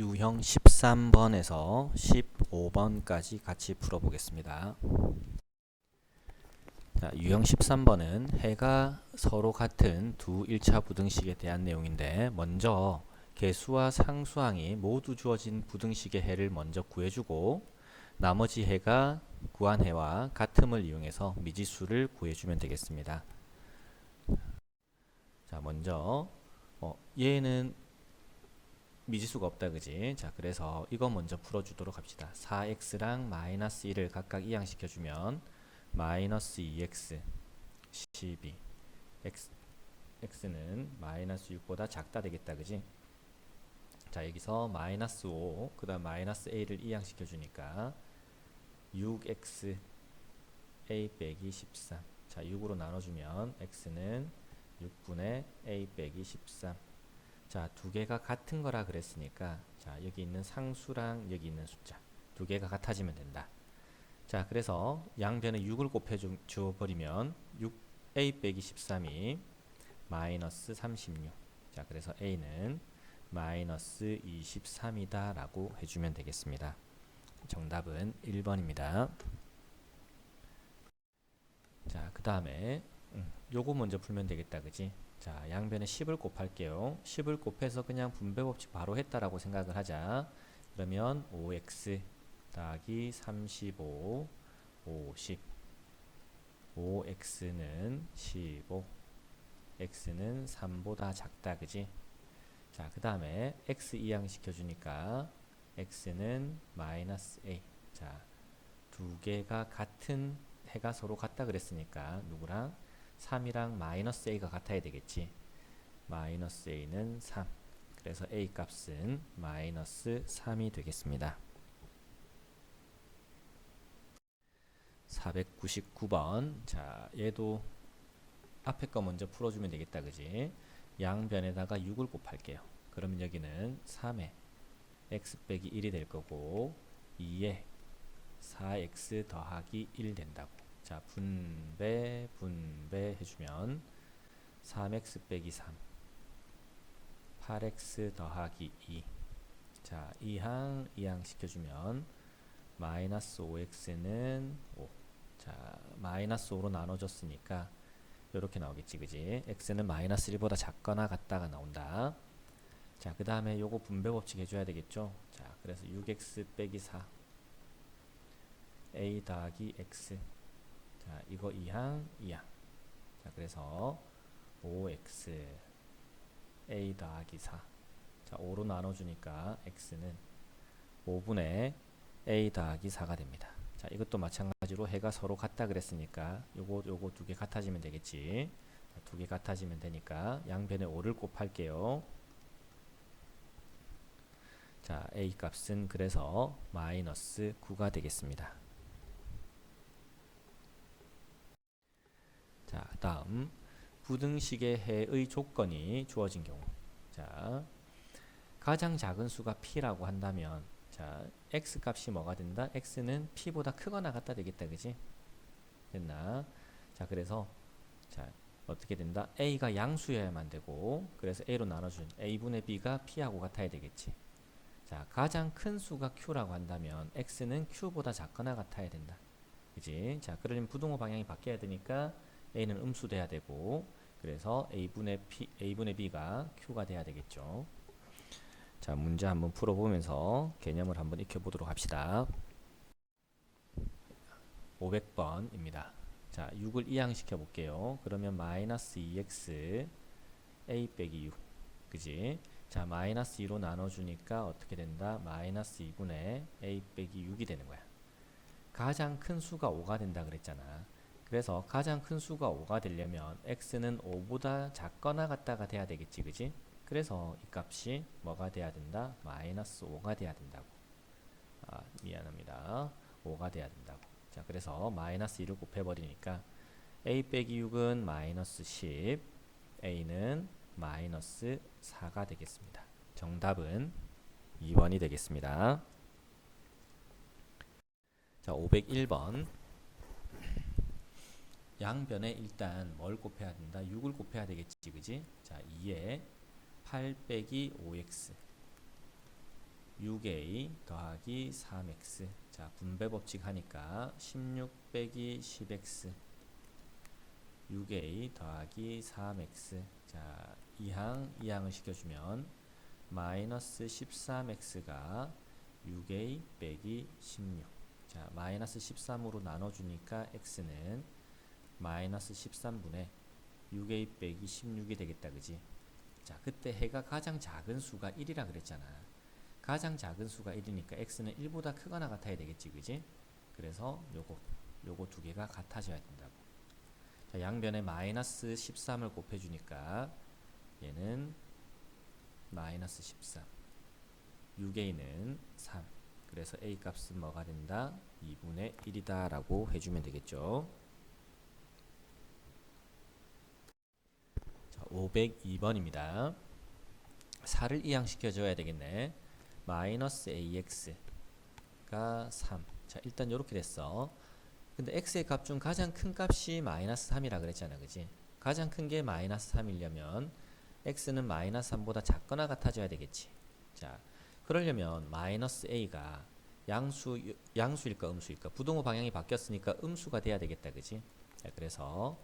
유형 13번에서 15번까지 같이 풀어보겠습니다. 자, 유형 13번은 해가 서로 같은 두 1차 부등식에 대한 내용인데 먼저 개수와 상수항이 모두 주어진 부등식의 해를 먼저 구해주고 나머지 해가 구한 해와 같음을 이용해서 미지수를 구해주면 되겠습니다. 자, 먼저 어, 얘는 미지수가 없다 그지? 자 그래서 이거 먼저 풀어주도록 합시다 4x랑 마이너스 1을 각각 이항시켜주면 마이너스 2x 12 x, x는 마이너스 6보다 작다 되겠다 그지? 자 여기서 마이너스 5 그 다음 마이너스 a를 이항시켜 주니까 6x a 빼기 13자 6으로 나눠주면 x는 6분의 a 빼기 13 자, 두 개가 같은 거라 그랬으니까 자, 여기 있는 상수랑 여기 있는 숫자 두 개가 같아지면 된다. 자, 그래서 양변에 6을 곱해 주, 어 버리면 6a 빼기 13이 마이너스 36. 자, 그래서 a는 마이너스 23이다 라고 해주면 되겠습니다. 정답은 1번입니다. 자, 그 다음에 음, 요거 먼저 풀면 되겠다, 그지? 자, 양변에 10을 곱할게요. 10을 곱해서 그냥 분배 법칙 바로 했다라고 생각을 하자. 그러면 5x 더하기 35, 50. 5x는 15, x는 3보다 작다, 그지? 자, 그 다음에 x 이항 시켜주니까 x는 마이너스 a. 자, 두 개가 같은 해가 서로 같다 그랬으니까 누구랑 3이랑 마이너스 a가 같아야 되겠지. 마이너스 a는 3. 그래서 a 값은 마이너스 3이 되겠습니다. 499번. 자, 얘도 앞에 거 먼저 풀어주면 되겠다, 그지? 양변에다가 6을 곱할게요. 그러면 여기는 3에 x 빼기 1이 될 거고 2에 4x 더하기 1 된다고. 자, 분배, 분배 해주면 3x 빼기 3 8x 더하기 2 자, 2항, 2항 시켜주면 마이너스 5x는 5 자, 마이너스 5로 나눠졌으니까 이렇게 나오겠지, 그지? x는 마이너스 1보다 작거나 같다가 나온다. 자, 그 다음에 요거 분배 법칙 해줘야 되겠죠? 자, 그래서 6x 빼기 4 a 더하기 x 자, 이거 2항, 2항. 자, 그래서 5x a 더하기 4. 자, 5로 나눠주니까 x는 5분의 a 더하기 4가 됩니다. 자, 이것도 마찬가지로 해가 서로 같다 그랬으니까 요거 요거 두 개 같아지면 되겠지. 두 개 같아지면 되니까 양변에 5를 곱할게요. 자, a 값은 그래서 마이너스 9가 되겠습니다. 자, 다음 부등식의 해의 조건이 주어진 경우. 자, 가장 작은 수가 p라고 한다면 자, x 값이 뭐가 된다? x는 p보다 크거나 같다 되겠다. 그지? 됐나? 자, 그래서 자, 어떻게 된다? a가 양수여야만 되고 그래서 a로 나눠준 a분의 b가 p하고 같아야 되겠지. 자, 가장 큰 수가 q라고 한다면 x는 q보다 작거나 같아야 된다. 그지? 자, 그러려면 부등호 방향이 바뀌어야 되니까 a는 음수 돼야 되고 그래서 a분의 p a분의 b가 q가 돼야 되겠죠. 자, 문제 한번 풀어 보면서 개념을 한번 익혀 보도록 합시다. 500번입니다. 자, 6을 이항시켜 볼게요. 그러면 마이너스 2x a 빼기 6. 그지? 자, 마이너스 2로 나눠주니까 어떻게 된다? 마이너스 2분의 a 빼기 6이 되는 거야. 가장 큰 수가 5가 된다 그랬잖아. 그래서 가장 큰 수가 5가 되려면 x는 5보다 작거나 같다가 돼야 되겠지 그지? 그래서 이 값이 뭐가 돼야 된다? 마이너스 5가 돼야 된다고. 아 미안합니다. 5가 돼야 된다고. 자 그래서 마이너스 2를 곱해버리니까 a 빼기 6은 마이너스 10 a는 마이너스 4가 되겠습니다. 정답은 2번이 되겠습니다. 자 501번 양변에 일단 뭘 곱해야 된다? 6을 곱해야 되겠지, 그지? 자, 2에 8 빼기 5x 6a 더하기 3x 자 분배 법칙 하니까 16 빼기 10x 6a 더하기 3x 자 2항 2항을 시켜주면 마이너스 13x가 6a 빼기 16 자, 마이너스 13으로 나눠주니까 x는 마이너스 13분의 6a 빼기 16이 되겠다, 그지? 자, 그때 해가 가장 작은 수가 1이라 그랬잖아. 가장 작은 수가 1이니까 x는 1보다 크거나 같아야 되겠지, 그지? 그래서 요거, 요거 두 개가 같아져야 된다고. 자, 양변에 마이너스 13을 곱해주니까 얘는 마이너스 13. 6a는 3. 그래서 a 값은 뭐가 된다? 2분의 1이다 라고 해주면 되겠죠. 502번입니다. 4를 이항시켜줘야 되겠네. 마이너스 ax가 3. 자, 일단 이렇게 됐어. 근데 x의 값 중 가장 큰 값이 마이너스 3이라 그랬잖아. 그지? 가장 큰 게 마이너스 3이려면 x는 마이너스 3보다 작거나 같아져야 되겠지. 자, 그러려면 마이너스 a가 양수 양수일까 음수일까 부동호 방향이 바뀌었으니까 음수가 돼야 되겠다 그지 자, 그래서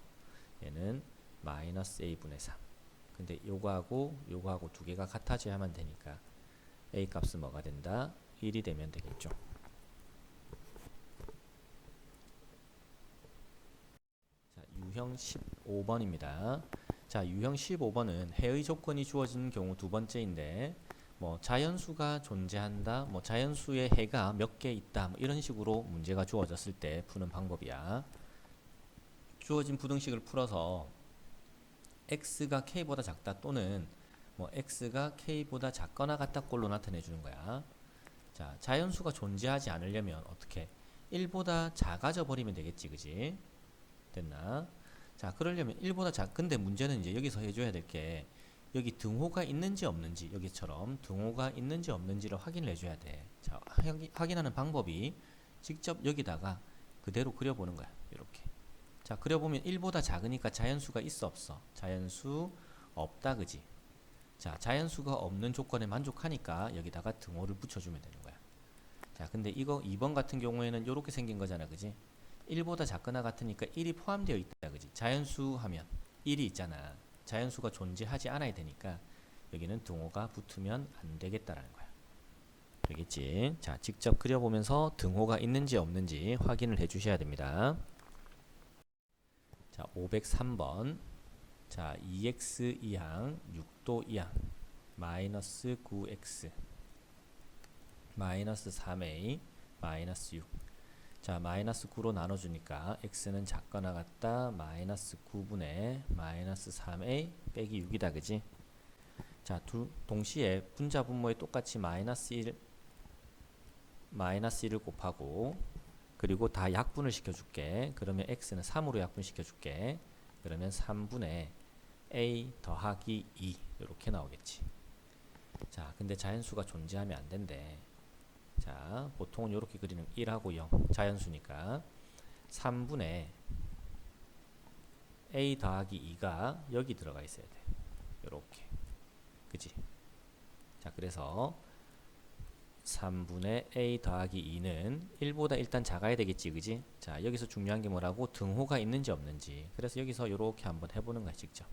얘는 마이너스 a분의 3 근데 요거하고 요거하고 두 개가 같아져야만 되니까 a 값은 뭐가 된다? 1이 되면 되겠죠. 자 유형 15번입니다. 자 유형 15번은 해의 조건이 주어진 경우 두 번째인데 뭐 자연수가 존재한다, 뭐 자연수의 해가 몇 개 있다, 뭐 이런 식으로 문제가 주어졌을 때 푸는 방법이야. 주어진 부등식을 풀어서 x가 k보다 작다 또는 뭐 x가 k보다 작거나 같다 꼴로 나타내 주는 거야. 자, 자연수가 존재하지 않으려면 어떻게 1보다 작아져 버리면 되겠지, 그지? 됐나? 자, 그러려면 1보다 작. 근데 문제는 이제 여기서 해 줘야 될 게 여기 등호가 있는지 없는지 여기처럼 등호가 있는지 없는지를 확인을 해줘야 돼. 자, 확인하는 방법이 직접 여기다가 그대로 그려보는 거야. 이렇게. 자, 그려보면 1보다 작으니까 자연수가 있어 없어? 자연수 없다 그지? 자, 자연수가 없는 조건에 만족하니까 여기다가 등호를 붙여주면 되는 거야. 자, 근데 이거 2번 같은 경우에는 이렇게 생긴 거잖아, 그지? 1보다 작거나 같으니까 1이 포함되어 있다, 그지? 자연수 하면 1이 있잖아. 자연수가 존재하지 않아야 되니까 여기는 등호가 붙으면 안 되겠다라는 거야. 알겠지? 자, 직접 그려보면서 등호가 있는지 없는지 확인을 해 주셔야 됩니다. 자, 503번. 자, 2x 2항, 6도 2항, 마이너스 9x, 마이너스 3a, 마이너스 6. 자 마이너스 9로 나눠주니까 x는 작거나 같다 마이너스 9분의 마이너스 3a 빼기 6이다 그지 자 두, 동시에 분자 분모에 똑같이 마이너스 1 마이너스 1을 곱하고 그리고 다 약분을 시켜줄게 그러면 x는 3으로 약분시켜줄게 그러면 3분의 a 더하기 2 이렇게 나오겠지 자 근데 자연수가 존재하면 안 된대 자, 보통은 이렇게 그리는 1하고 0 자연수니까 3분의 a 더하기 2가 여기 들어가 있어야 돼. 이렇게. 그지? 자, 그래서 3분의 a 더하기 2는 1보다 일단 작아야 되겠지, 그지? 자, 여기서 중요한 게 뭐라고? 등호가 있는지 없는지. 그래서 여기서 이렇게 한번 해보는 거야, 직접.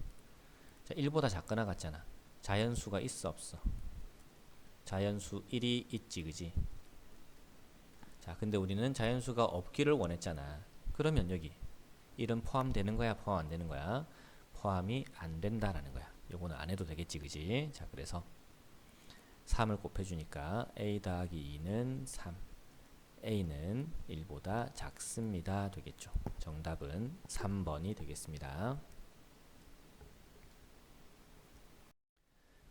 자, 1보다 작거나 같잖아. 자연수가 있어, 없어? 자연수 1이 있지, 그지? 자, 근데 우리는 자연수가 없기를 원했잖아. 그러면 여기 1은 포함되는 거야, 포함 안 되는 거야? 포함이 안 된다라는 거야. 요거는 안 해도 되겠지, 그지? 자, 그래서 3을 곱해주니까 a 더하기 2는 3. a는 1보다 작습니다. 되겠죠. 정답은 3번이 되겠습니다.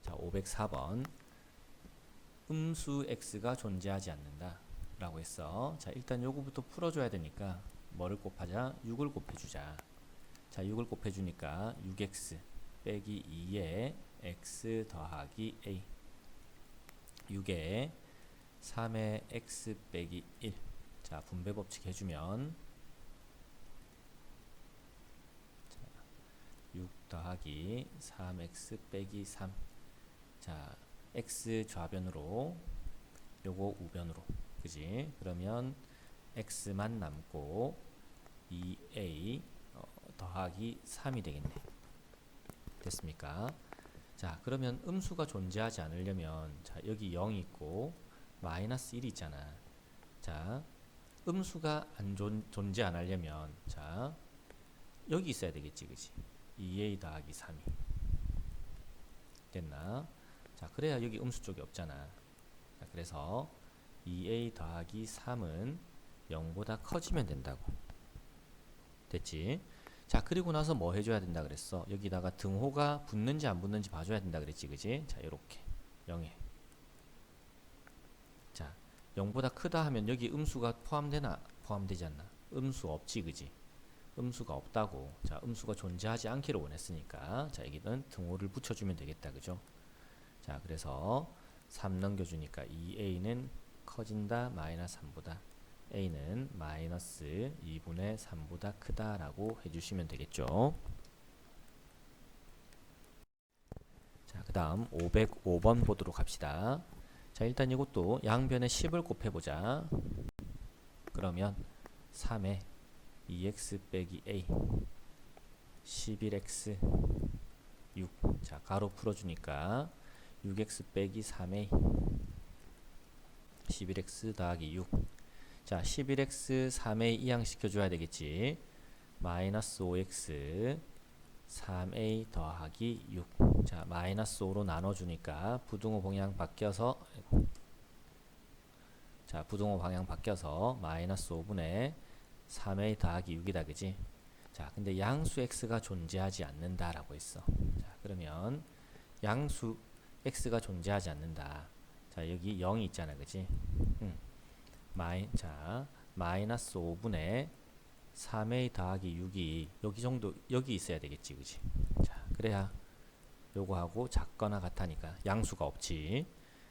자, 504번. 음수 x가 존재하지 않는다. 라고 했어. 자, 일단 요거부터 풀어줘야 되니까 뭐를 곱하자? 6을 곱해주자. 자, 6을 곱해주니까 6x 빼기 2에 x 더하기 a 6에 3의 x 빼기 1 자, 분배 법칙 해주면 자, 6 더하기 3x 빼기 3 자, x 좌변으로 요거 우변으로. 그지? 그러면 x만 남고 2a 어, 더하기 3이 되겠네. 됐습니까 자 그러면 음수가 존재하지 않으려면 자 여기 0이 있고 마이너스 1이 있잖아. 자 음수가 안 존, 존재 안 하려면 자 여기 있어야 되겠지 그지? 2a 더하기 3이. 됐나? 자 그래야 여기 음수 쪽이 없잖아. 자, 그래서 2a 더하기 3은 0보다 커지면 된다고. 됐지 자 그리고 나서 뭐 해줘야 된다 그랬어? 여기다가 등호가 붙는지 안 붙는지 봐줘야 된다 그랬지 그지? 자 요렇게. 0에. 자 0보다 크다 하면 여기 음수가 포함되나 포함되지 않나? 음수 없지 그지? 음수가 없다고. 자 음수가 존재하지 않기를 원했으니까. 자 여기는 등호를 붙여주면 되겠다 그죠? 자 그래서 3 넘겨주니까 2a는 커진다 마이너스 3보다 a는 마이너스 2분의 3보다 크다라고 해주시면 되겠죠? 자 그 다음 505번 보도록 합시다. 자 일단 이것도 양변에 10을 곱해보자. 그러면 3에 2x 빼기 a 11x 6 자 가로 풀어주니까 6x 빼기 3a 11x 더하기 6 자 11x 3a 이항시켜줘야 되겠지. 마이너스 5x 3a 더하기 6 자 마이너스 5로 나눠주니까 부등호 방향 바뀌어서. 자 부등호 방향 바뀌어서 마이너스 5분의 3a 더하기 6이다 그지? 자 근데 양수 x가 존재하지 않는다라고 했어. 자 그러면 양수 x가 존재하지 않는다. 자 여기 0이 있잖아 그지? 음. 마이, 자 마이너스 5분의 3a 더하기 6이 여기 정도 여기 있어야 되겠지 그지? 자 그래야 요거하고 작거나 같다니까 양수가 없지.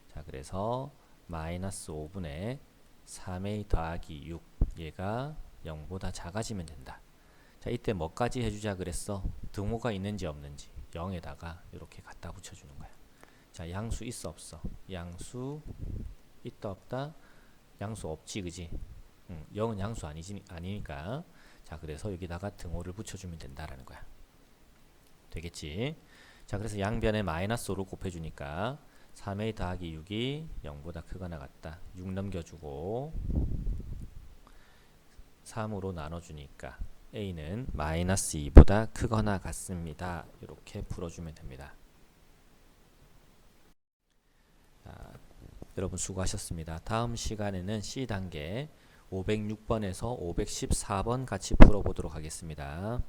자 그래서 마이너스 5분의 3a 더하기 6 얘가 0보다 작아지면 된다. 자 이때 뭐까지 해주자 그랬어? 등호가 있는지 없는지 0에다가 이렇게 갖다 붙여주는 거야. 자 양수 있어 없어? 양수 있다 없다 양수 없지 그지? 응, 0은 양수 아니지 아니니까. 자 그래서 여기다가 등호를 붙여주면 된다라는 거야. 되겠지? 자 그래서 양변에 마이너스 5를 곱해주니까 3a 더하기 6이 0보다 크거나 같다. 6 넘겨주고 3으로 나눠주니까 a는 마이너스 2보다 크거나 같습니다. 이렇게 풀어주면 됩니다 자, 여러분 수고하셨습니다. 다음 시간에는 C단계 506번에서 514번 같이 풀어보도록 하겠습니다